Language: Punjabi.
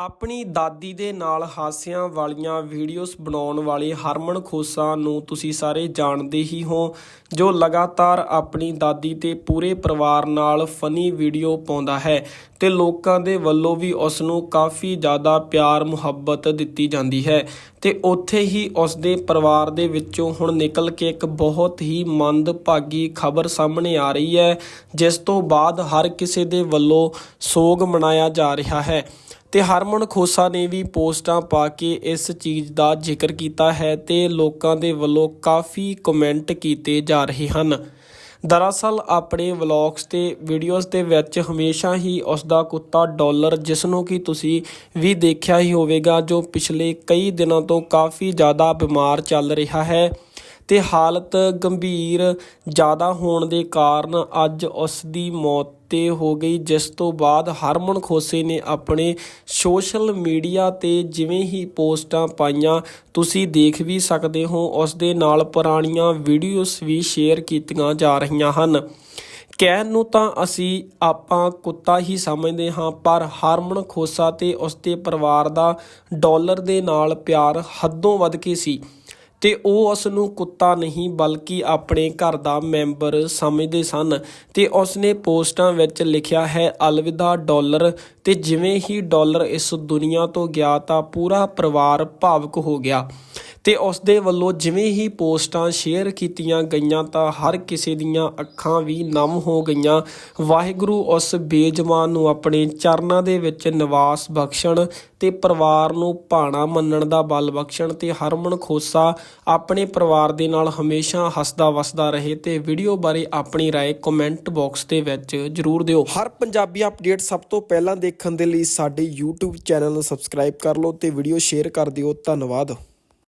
ਆਪਣੀ ਦਾਦੀ ਦੇ ਨਾਲ ਹਾਸਿਆਂ ਵਾਲੀਆਂ ਵੀਡੀਓਜ਼ ਬਣਾਉਣ ਵਾਲੇ ਹਰਮਨ ਖੋਸਾ ਨੂੰ ਤੁਸੀਂ ਸਾਰੇ ਜਾਣਦੇ ਹੀ ਹੋ, ਜੋ ਲਗਾਤਾਰ ਆਪਣੀ ਦਾਦੀ ਤੇ ਪੂਰੇ ਪਰਿਵਾਰ ਨਾਲ ਫਨੀ ਵੀਡੀਓ ਪਾਉਂਦਾ ਹੈ ਤੇ ਲੋਕਾਂ ਦੇ ਵੱਲੋਂ ਵੀ ਉਸ ਨੂੰ ਕਾਫੀ ਜ਼ਿਆਦਾ ਪਿਆਰ, ਮੁਹੱਬਤ ਦਿੱਤੀ ਜਾਂਦੀ ਹੈ। ਤੇ ਉੱਥੇ ਹੀ ਉਸ ਦੇ ਪਰਿਵਾਰ ਦੇ ਵਿੱਚੋਂ ਹੁਣ ਨਿਕਲ ਕੇ ਇੱਕ ਬਹੁਤ ਹੀ ਮੰਦਭਾਗੀ ਖਬਰ ਸਾਹਮਣੇ ਆ ਰਹੀ ਹੈ, ਜਿਸ ਤੋਂ ਬਾਅਦ ਹਰ ਕਿਸੇ ਦੇ ਵੱਲੋਂ ਸੋਗ ਮਨਾਇਆ ਜਾ ਰਿਹਾ ਹੈ। ਤੇ ਹਰਮਨ ਖੋਸਾ ਨੇ ਵੀ ਪੋਸਟਾਂ ਪਾ ਕੇ ਇਸ ਚੀਜ਼ ਦਾ ਜ਼ਿਕਰ ਕੀਤਾ ਹੈ ਤੇ ਲੋਕਾਂ ਦੇ ਵੱਲੋਂ ਕਾਫੀ ਕਮੈਂਟ ਕੀਤੇ ਜਾ ਰਹੇ ਹਨ। ਦਰਅਸਲ, ਆਪਣੇ ਵਲੌਗਸ ਤੇ ਵੀਡੀਓਜ਼ ਦੇ ਵਿੱਚ ਹਮੇਸ਼ਾ ਹੀ ਉਸ ਦਾ ਕੁੱਤਾ ਡਾਲਰ ਜਿਸ ਨੂੰ ਕਿ ਤੁਸੀਂ ਵੀ ਦੇਖਿਆ ਹੀ ਹੋਵੇਗਾ, ਜੋ ਪਿਛਲੇ ਕਈ ਦਿਨਾਂ ਤੋਂ ਕਾਫੀ ਜ਼ਿਆਦਾ ਬਿਮਾਰ ਚੱਲ ਰਿਹਾ ਹੈ ਤੇ ਹਾਲਤ ਗੰਭੀਰ ਜ਼ਿਆਦਾ ਹੋਣ ਦੇ ਕਾਰਨ ਅੱਜ ਉਸ ਦੀ ਮੌਤ ਤੇ ਹੋ ਗਈ। ਜਿਸ ਤੋਂ ਬਾਅਦ ਹਰਮਨ ਖੋਸੇ ਨੇ ਆਪਣੇ ਸੋਸ਼ਲ ਮੀਡੀਆ ਤੇ ਜਿਵੇਂ ਹੀ ਪੋਸਟਾਂ ਪਾਈਆਂ, ਤੁਸੀਂ ਦੇਖ ਵੀ ਸਕਦੇ ਹੋ, ਉਸ ਦੇ ਨਾਲ ਪੁਰਾਣੀਆਂ ਵੀਡੀਓਜ਼ ਵੀ ਸ਼ੇਅਰ ਕੀਤੀਆਂ ਜਾ ਰਹੀਆਂ ਹਨ। ਕਹਿਣ ਨੂੰ ਤਾਂ ਅਸੀਂ ਆਪਾਂ ਕੁੱਤਾ ਹੀ ਸਮਝਦੇ ਹਾਂ, ਪਰ ਹਰਮਨ ਖੋਸਾ ਤੇ ਉਸ ਦੇ ਪਰਿਵਾਰ ਦਾ ਡਾਲਰ ਦੇ ਨਾਲ ਪਿਆਰ ਹੱਦੋਂ ਵੱਧ ਕੇ ਸੀ। ਤੇ ਉਹ ਉਸ ਨੂੰ ਕੁੱਤਾ ਨਹੀਂ, ਬਲਕਿ ਆਪਣੇ ਘਰ ਦਾ ਮੈਂਬਰ ਸਮਝਦੇ ਸਨ ਤੇ ਉਸ ਨੇ ਪੋਸਟਾਂ ਵਿੱਚ ਲਿਖਿਆ ਹੈ, ਅਲਵਿਦਾ ਡਾਲਰ। ਤੇ ਜਿਵੇਂ ਹੀ ਡਾਲਰ ਇਸ ਦੁਨੀਆ ਤੋਂ ਗਿਆ ਤਾਂ ਪੂਰਾ ਪਰਿਵਾਰ ਭਾਵਕ ਹੋ ਗਿਆ। ਤੇ ਉਸ ਦੇ ਵੱਲੋਂ ਜਿਵੇਂ ਹੀ ਪੋਸਟਾਂ ਸ਼ੇਅਰ ਕੀਤੀਆਂ ਗਈਆਂ ਤਾਂ ਹਰ ਕਿਸੇ ਦੀਆਂ ਅੱਖਾਂ ਵੀ ਨਮ ਹੋ ਗਈਆਂ ਵਾਹਿਗੁਰੂ ਉਸ ਬੇਜਮਾਨ ਨੂੰ ਆਪਣੇ ਚਰਨਾਂ ਦੇ ਵਿੱਚ ਨਿਵਾਸ ਬਖਸ਼ਣ ਤੇ ਪਰਿਵਾਰ ਨੂੰ ਭਾਣਾ ਮੰਨਣ ਦਾ ਬਲ ਬਖਸ਼ਣ ਤੇ ਹਰਮਨ ਖੋਸਾ ਆਪਣੇ ਪਰਿਵਾਰ ਦੇ ਨਾਲ ਹਮੇਸ਼ਾ ਹੱਸਦਾ ਵਸਦਾ ਰਹੇ ਤੇ ਵੀਡੀਓ ਬਾਰੇ ਆਪਣੀ رائے ਕਮੈਂਟ ਬਾਕਸ ਦੇ ਵਿੱਚ ਜਰੂਰ ਦਿਓ ਹਰ ਪੰਜਾਬੀ ਅਪਡੇਟ ਸਭ ਤੋਂ ਪਹਿਲਾਂ ਦੇਖਣ ਦੇ ਲਈ ਸਾਡੇ YouTube ਚੈਨਲ ਨੂੰ ਸਬਸਕ੍ਰਾਈਬ ਕਰ ਲਓ ਤੇ ਵੀਡੀਓ ਸ਼ੇਅਰ ਕਰ ਦਿਓ ਧੰਨਵਾਦ